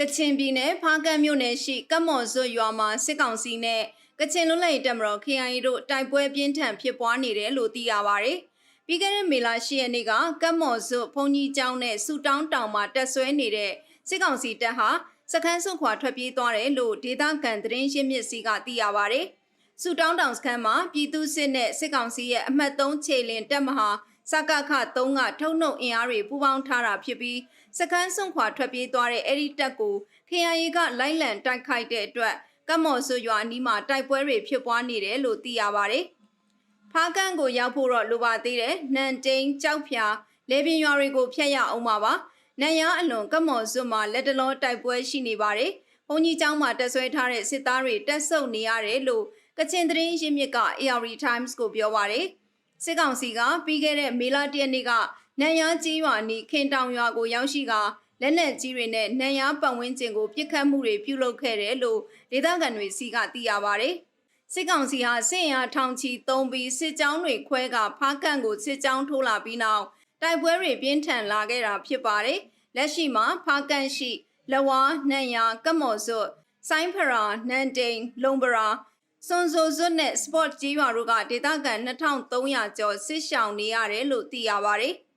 ကချင်ပြည်နယ်ဖားကန့်မြို့နယ်ရှိကတ်မော်စွတ်ရွာမှာစစ်ကောင်စီနဲ့ကချင်လွတ်လပ်ရေးတပ်မတော် KIA တို့တိုက်ပွဲပြင်းထန်ဖြစ်ပွားနေတယ်လို့သိရပါဗျ။ပြီးခဲ့တဲ့မေလ10ရက်နေ့ကကတ်မော်စွတ်ဘုံကြီးကျောင်းနဲ့စူတောင်းတောင်မှာတက်ဆွဲနေတဲ့စစ်ကောင်စီတပ်ဟာစခန်းစွန့်ခွာထွက်ပြေးသွားတယ်လို့ဒေသခံသတင်းရင်းမြစ်စီကသိရပါဗျ။စူတောင်းတောင်စခန်းမှာပြည်သူစစ်နဲ့စစ်ကောင်စီရဲ့အမှတ်3ခြေလင်တပ်မဟာ စကခ3ကထုံနှုတ်အင်အားတွေပူးပေါင်းထားတာဖြစ်ပြီးစကန်းစွန့်ခွာထွက်ပြေးသွားတဲ့အဲ့ဒီတပ်ကို KIA ကလိုက်လံတိုက်ခိုက်တဲ့အတွက်ကတ်မော်ဆွရွာအနီးမှာတိုက်ပွဲတွေဖြစ်ပွားနေတယ်လို့သိရပါတယ်။ဖားကန်းကိုရောက်ဖို့တော့လိုပါသေးတယ်။နန်တိန်ကြောက်ဖြာလေပင်ရွာတွေကိုဖျက်ရအောင်ပါပါ။နန်ရအလွန်ကတ်မော်ဆွမှာလက်တလောတိုက်ပွဲရှိနေပါတယ်။ဘုံကြီးကျောင်းမှာတက်ဆွဲထားတဲ့စစ်သားတွေတက်ဆုပ်နေရတယ်လို့ကချင်သတင်းရင်းမြစ်က AR Times ကိုပြောပါတယ်။ စစ်ကောင်စီကပြီးခဲ့တဲ့မေလ၁ရက်နေ့ကနန်ရကြီးရွာနီးခင်တောင်ရွာကိုရောက်ရှိကလက်နက်ကြီးတွေနဲ့နန်ရပတ်ဝန်းကျင်ကိုပစ်ခတ်မှုတွေပြုလုပ်ခဲ့တယ်လို့ဒေသခံတွေစီကသိရပါဗျ။စစ်ကောင်စီဟာစစ်ရင်အားထောင်ချီသုံးပြီးစစ်ကြောင်းတွေခွဲကဖားကန့်ကိုစစ်ကြောင်းထိုးလာပြီးနောက်တိုက်ပွဲတွေပြင်းထန်လာခဲ့တာဖြစ်ပါတယ်။လက်ရှိမှာဖားကန့်ရှိလဝါနှံရကတ်မော်စွတ်ဆိုင်းဖရာနန်တိန်လုံပရာ စွန်ဆိုစွတ်နဲ့ sport ကြီးရွာတို့ကဒေသခံ2300ကျော်စစ်ရှောင်နေရတယ်လို့သိရပါတယ်။